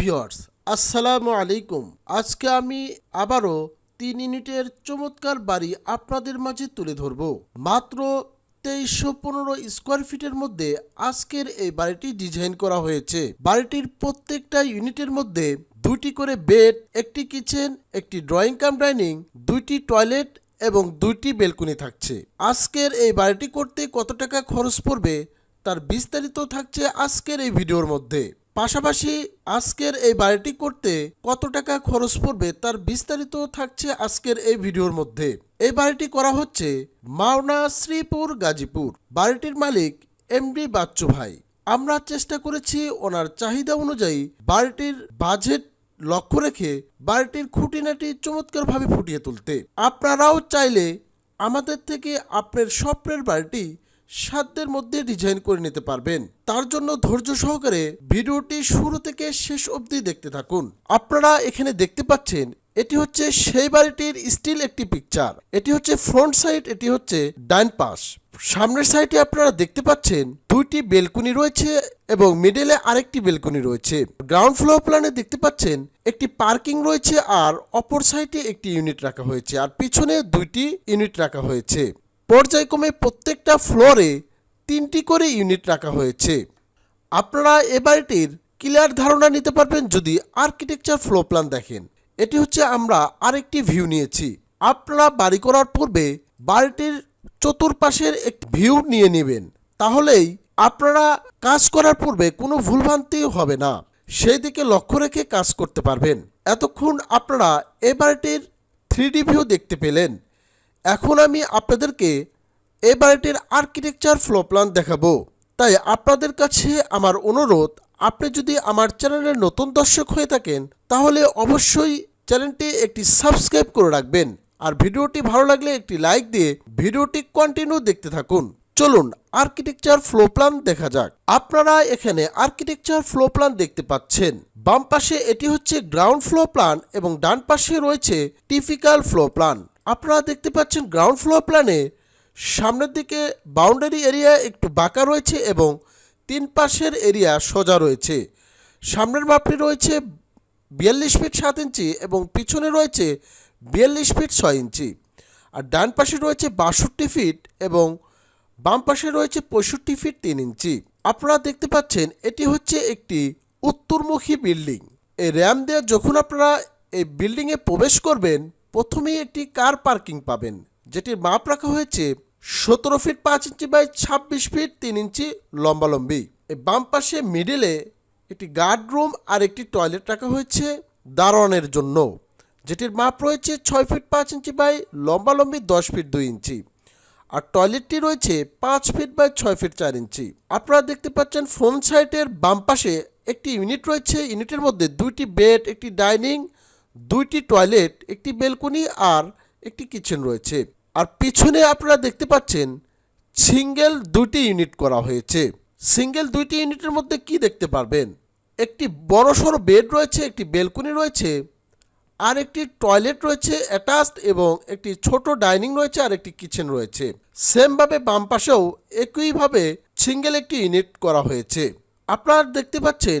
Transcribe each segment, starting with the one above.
Viewers আসসালামু আলাইকুম। আজকে আমি আবারও তিন ইউনিটের চমৎকার বাড়ি আপনাদের মাঝে তুলে ধরব। মাত্র তেইশশো পনেরো স্কোয়ার ফিটের মধ্যে আজকের এই বাড়িটি ডিজাইন করা হয়েছে। বাড়িটির প্রত্যেকটা ইউনিটের মধ্যে দুটি করে বেড, একটি কিচেন, একটি ড্রয়িং কাম ডাইনিং, দুইটি টয়লেট এবং দুইটি বেলকনি থাকছে। আজকের এই বাড়িটি করতে কত টাকা খরচ পড়বে তার বিস্তারিত থাকছে আজকের এই ভিডিওর মধ্যে। পাশাপাশি আজকের এই বাড়িটি করতে কত টাকা খরচ পড়বে তার বিস্তারিত থাকছে আজকের এই ভিডিওর মধ্যে। এই বাড়িটি করা হচ্ছে মাওনা শ্রীপুর গাজীপুর। বাড়িটির মালিক এমডি বাচ্চু ভাই। আমরা চেষ্টা করেছি ওনার চাহিদা অনুযায়ী বাড়িটির বাজেট লক্ষ্য রেখে বাড়িটির খুঁটিনাটি চমৎকারভাবে ফুটিয়ে তুলতে। আপনারাও চাইলে আমাদের থেকে আপনার স্বপ্নের বাড়িটি সাধ্যের মধ্যে ডিজাইন করে নিতে পারবেন। তার জন্য ধৈর্য সহকারে ভিডিওটি শুরু থেকে শেষ অবধি দেখতে থাকুন। আপনারা এখানে দেখতে পাচ্ছেন, এটি হচ্ছে সেই বাড়িটির স্টিল একটি পিকচার এটি হচ্ছে ফ্রন্ট সাইড এটি হচ্ছে ডাইন পাশ। সামনের সাইডে আপনারা দেখতে পাচ্ছেন, দুইটি বেলকনি রয়েছে এবং মিডলে আরেকটি বেলকনি রয়েছে। গ্রাউন্ড ফ্লোর প্ল্যানে দেখতে পাচ্ছেন, একটি পার্কিং রয়েছে আর অপর সাইডে একটি ইউনিট রাখা হয়েছে। আর পিছনে দুইটি ইউনিট রাখা হয়েছে। পর্যায়ক্রমে প্রত্যেকটা ফ্লোরে তিনটি করে ইউনিট রাখা হয়েছে। আপনারা এ বাড়িটির ক্লিয়ার ধারণা নিতে পারবেন যদি আর্কিটেকচার ফ্লো প্ল্যান দেখেন। এটি হচ্ছে আমরা আরেকটি ভিউ নিয়েছি। আপনারা বাড়ি করার পূর্বে বাড়িটির চতুর্পাশের একটি ভিউ নিয়ে নেবেন। তাহলেই আপনারা কাজ করার পূর্বে কোনো ভুলভ্রান্তি হবে না। সেই দিকে লক্ষ্য রেখে কাজ করতে পারবেন। এতক্ষণ আপনারা এ বাড়িটির থ্রি ভিউ দেখতে পেলেন। এখন আমি আপনাদেরকে এ বাড়িটির আর্কিটেকচার ফ্লো প্ল্যান দেখাবো। তাই আপনাদের কাছে আমার অনুরোধ, আপনি যদি আমার চ্যানেলের নতুন দর্শক হয়ে থাকেন, তাহলে অবশ্যই চ্যানেলটি একটি সাবস্ক্রাইব করে রাখবেন। আর ভিডিওটি ভালো লাগলে একটি লাইক দিয়ে ভিডিওটি কন্টিনিউ দেখতে থাকুন। চলুন আর্কিটেকচার ফ্লো প্ল্যান দেখা যাক। আপনারা এখানে আর্কিটেকচার ফ্লো প্ল্যান দেখতে পাচ্ছেন। বাম পাশে এটি হচ্ছে গ্রাউন্ড ফ্লো প্ল্যান এবং ডান পাশে রয়েছে টিপিক্যাল ফ্লো প্ল্যান আপনারা দেখতে পাচ্ছেন গ্রাউন্ড ফ্লোর প্ল্যানে সামনের দিকে বাউন্ডারি এরিয়া একটু বাঁকা রয়েছে এবং তিন পাশের এরিয়া সোজা রয়েছে। সামনের মাপটি রয়েছে বিয়াল্লিশ ফিট সাত ইঞ্চি এবং পিছনে রয়েছে বিয়াল্লিশ ফিট ছয় ইঞ্চি। আর ডান পাশে রয়েছে বাষট্টি ফিট এবং বাম পাশে রয়েছে পঁয়ষট্টি ফিট তিন ইঞ্চি। আপনারা দেখতে পাচ্ছেন এটি হচ্ছে একটি উত্তরমুখী বিল্ডিং এই র্যাম দিয়ে যখন আপনারা এই বিল্ডিংয়ে প্রবেশ করবেন প্রথমেই একটি কার পার্কিং পাবেন, যেটির মাপ রাখা হয়েছে সতেরো ফিট পাঁচ ইঞ্চি বাই ছাব্বিশ ফিট তিন ইঞ্চি লম্বালম্বি। এই বাম পাশে মিডিলে একটি গার্ড রুম আর একটি টয়লেট রাখা হয়েছে দারোয়ানের জন্য, যেটির মাপ রয়েছে ছয় ফিট পাঁচ ইঞ্চি বাই লম্বালম্বি দশ ফিট দুই ইঞ্চি। আর টয়লেটটি রয়েছে পাঁচ ফিট বাই ছয় ফিট চার ইঞ্চি। আপনারা দেখতে পাচ্ছেন ফ্রন্ট সাইডের বাম পাশে একটি ইউনিট রয়েছে। ইউনিটের মধ্যে দুইটি বেড একটি ডাইনিং দুইটি টয়লেট, একটি বেলকনি আর একটি কিচেন রয়েছে। আর পিছনে আপনারা দেখতে পাচ্ছেন, সিঙ্গেল দুইটি ইউনিট করা হয়েছে। সিঙ্গেল দুইটি ইউনিটের মধ্যে কি দেখতে পারবেন? একটি বড় সড়ো বেড রয়েছে, একটি বেলকনি রয়েছে, আর একটি টয়লেট রয়েছে অ্যাটাচড এবং একটি ছোট ডাইনিং রয়েছে আর একটি কিচেন রয়েছে। সেমভাবে বাম পাশেও একইভাবে সিঙ্গেল একটি ইউনিট করা হয়েছে। আপনারা দেখতে পাচ্ছেন,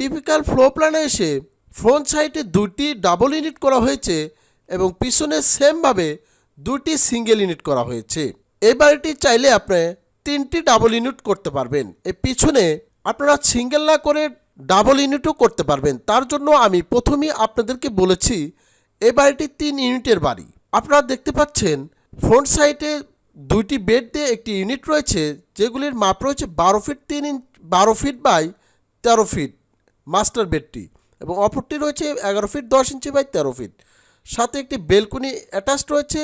টিপিক্যাল ফ্লো প্ল্যানে এসে ফ্রন্ট সাইডে দুটি ডাবল ইউনিট করা হয়েছে এবং পিছনে সেমভাবে দুটি সিঙ্গেল ইউনিট করা হয়েছে। এই বাড়িটি চাইলে আপনি তিনটি ডাবল ইউনিট করতে পারবেন। এই পিছনে আপনারা সিঙ্গেল না করে ডাবল ইউনিটও করতে পারবেন। তার জন্য আমি প্রথমেই আপনাদেরকে বলেছি এই বাড়িটি তিন ইউনিটের বাড়ি। আপনারা দেখতে পাচ্ছেন, ফ্রন্ট সাইডে দুইটি বেড দিয়ে একটি ইউনিট রয়েছে, যেগুলির মাপ রয়েছে বারো ফিট তিন ইঞ্চ বারো ফিট বাই তেরো ফিট মাস্টার বেডটি। এবং অপরটি রয়েছে এগারো ফিট, দশ ইঞ্চি বাই তেরো ফিট। সাথে একটি বেলকনি অ্যাটাচড রয়েছে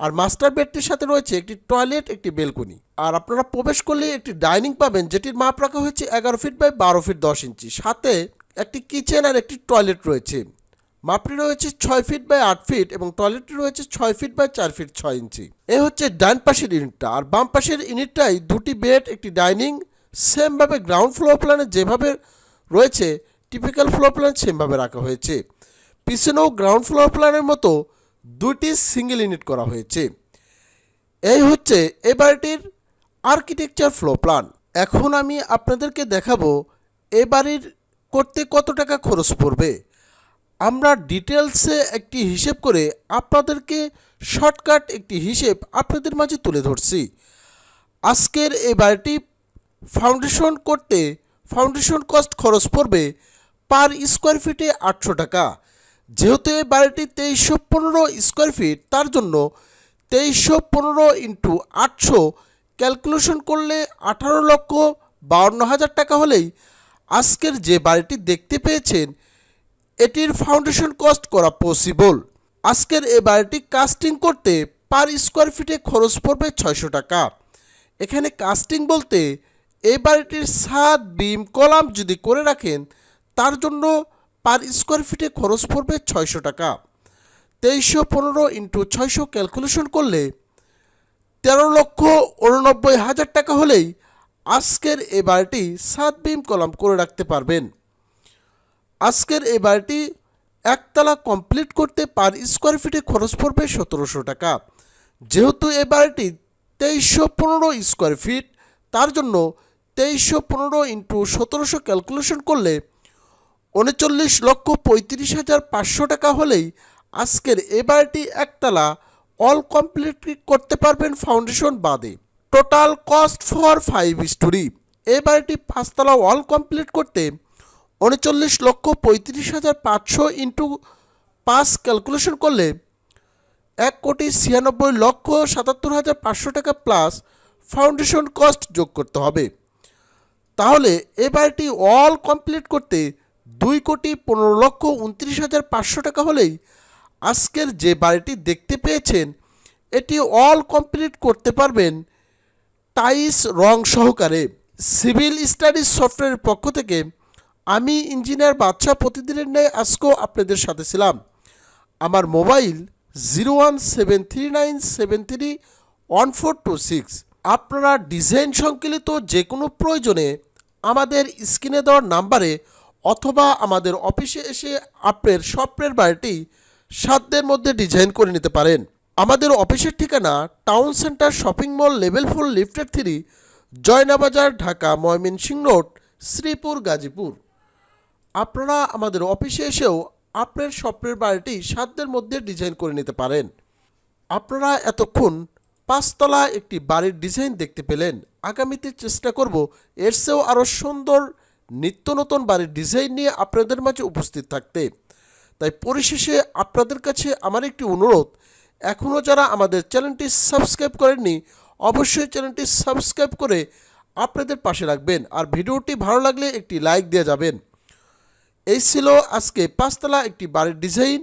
আর মাস্টার বেডটির সাথে রয়েছে একটি টয়লেট, একটি বেলকনি। আর আপনারা প্রবেশ করলে একটি ডাইনিং পাবেন, যেটির মাপ রাখা হয়েছে এগারো ফিট বাই বারো ফিট, দশ ইঞ্চি। সাথে একটি কিচেন আর একটি টয়লেট রয়েছে। মাপটি রয়েছে ছয় ফিট বাই আট ফিট এবং টয়লেটটি রয়েছে ছয় ফিট বাই চার ফিট ছয় ইঞ্চি। এ হচ্ছে ডান পাশের ইউনিটটা। আর বাম পাশের ইউনিটটাই দুটি বেড, একটি ডাইনিং, সেমভাবে গ্রাউন্ড ফ্লোর প্ল্যানে যেভাবে রয়েছে টিপিক্যাল ফ্লোর প্ল্যান সেমভাবে রাখা হয়েছে। পিছনেও গ্রাউন্ড ফ্লোর প্ল্যানের মতো দুটি সিঙ্গেল ইউনিট করা হয়েছে। এই হচ্ছে এ বাড়িটির আর্কিটেকচার ফ্লো প্ল্যান এখন আমি আপনাদেরকে দেখাবো এ বাড়ির করতে কত টাকা খরচ পড়বে। আমরা ডিটেলসে একটি হিসেব করে আপনাদেরকে শর্টকাট একটি হিসেব আপনাদের মাঝে তুলে ধরছি। আজকের এই বাড়িটি ফাউন্ডেশন করতে ফাউন্ডেশন কস্ট খরচ পড়বে পার স্কোয়ার ফিটে আটশো টাকা। যেহেতু এই বাড়িটি তেইশশো পনেরো স্কোয়ার ফিট, তার জন্য তেইশশো পনেরো ইন্টু আটশো ক্যালকুলেশন করলে আঠারো লক্ষ বাউন্ন হাজার টাকা হলেই আজকের যে বাড়িটি দেখতে পেয়েছেন, এটির ফাউন্ডেশন কস্ট করা পসিবল। আজকের এই বাড়িটি কাস্টিং করতে পার স্কোয়ার ফিটে খরচ পড়বে ছয়শো টাকা। এখানে কাস্টিং বলতে এই বাড়িটির ছাদ, বিম, কলাম যদি করে রাখেন তার জন্য পার স্কোয়ার ফিটে খরচ পড়বে ছয়শো টাকা। তেইশশো পনেরো ইন্টু ছয়শো ক্যালকুলেশন করলে তেরো লক্ষ উননব্বই হাজার টাকা হলেই আজকের এই বাড়িটি সাত বিম কলাম করে রাখতে পারবেন। আজকের এই বাড়িটি একতলা কমপ্লিট করতে পার স্কোয়ার ফিটে খরচ পড়বে সতেরোশো টাকা। যেহেতু এই বাড়িটি তেইশশো পনেরো স্কোয়ার ফিট, তার জন্য তেইশশো পনেরো ইন্টু সতেরোশো ক্যালকুলেশন করলে উনচল্লিশ লক্ষ পঁয়ত্রিশ হাজার পাঁচশো টাকা হলেই আজকের এবারটি একতলা অল কমপ্লিট করতে পারবেন ফাউন্ডেশন বাদে। Total cost for five storey. এই বাড়িটি পাঁচতলা অল কমপ্লিট করতে উনচল্লিশ লক্ষ পঁয়ত্রিশ হাজার পাঁচশো ইন্টু পাঁচ ক্যালকুলেশন করলে এক কোটি ছিয়ানব্বই লক্ষ সাতাত্তর হাজার পাঁচশো টাকা প্লাস ফাউন্ডেশন কস্ট যোগ করতে হবে। তাহলে এ বাড়িটি অল কমপ্লিট করতে দুই কোটি পনেরো লক্ষ উনত্রিশ হাজার পাঁচশো টাকা হলেই আজকের যে বাড়িটি দেখতে পেয়েছেন, এটি অল কমপ্লিট করতে পারবেন টাইস রং সহকারে। সিভিল স্টাডিজ সফটওয়্যারের পক্ষ থেকে আমি ইঞ্জিনিয়ার বাদশাহ প্রতিদিনের ন্যায় আজকেও আপনাদের সাথে ছিলাম। আমার mobile zero one seven three nine seven three one four two six. আপনারা ডিজাইন সংকলিত যে কোনো প্রয়োজনে আমাদের স্ক্রিনে দেওয়ার নাম্বারে অথবা আমাদের অফিসে এসে আপনার স্বপ্নের বাড়িটি সাধ্যের মধ্যে ডিজাইন করে নিতে পারেন। আমাদের অফিসের ঠিকানা town centre shopping mall level four lifted three, Joynabazar, Dhaka, Mymensingh road, Sreepur, Gazipur. আপনারা আমাদের অফিসে এসেও আপনার স্বপ্নের বাড়িটি সাধ্যের মধ্যে ডিজাইন করে নিতে পারেন। আপনারা এতক্ষণ পাঁচতলা একটি বাড়ির ডিজাইন দেখতে পেলেন। আগামীতে চেষ্টা করব এর চেয়েও আরও সুন্দর নিত্য নতুন বাড়ির ডিজাইন নিয়ে আপনাদের মাঝে উপস্থিত থাকতে। তাই পরিশেষে আপনাদের কাছে আমার একটি অনুরোধ এখনও যারা আমাদের চ্যানেলটি সাবস্ক্রাইব করেননি, অবশ্যই চ্যানেলটি সাবস্ক্রাইব করে আপনাদের পাশে রাখবেন আর ভিডিওটি ভালো লাগলে একটি লাইক দিয়ে যাবেন। এই ছিল আজকে পাঁচতলা একটি বাড়ির ডিজাইন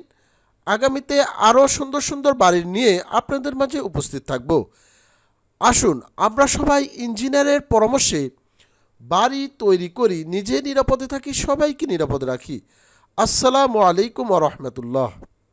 আগামীতে আরও সুন্দর সুন্দর বাড়ি নিয়ে আপনাদের মাঝে উপস্থিত থাকব। আসুন, আমরা সবাই ইঞ্জিনিয়ারের পরামর্শে বাড়ি তৈরি করি নিজে নিরাপদে থাকি সবাইকে নিরাপদে রাখি। আসসালামু আলাইকুম রহমতুল্লাহ।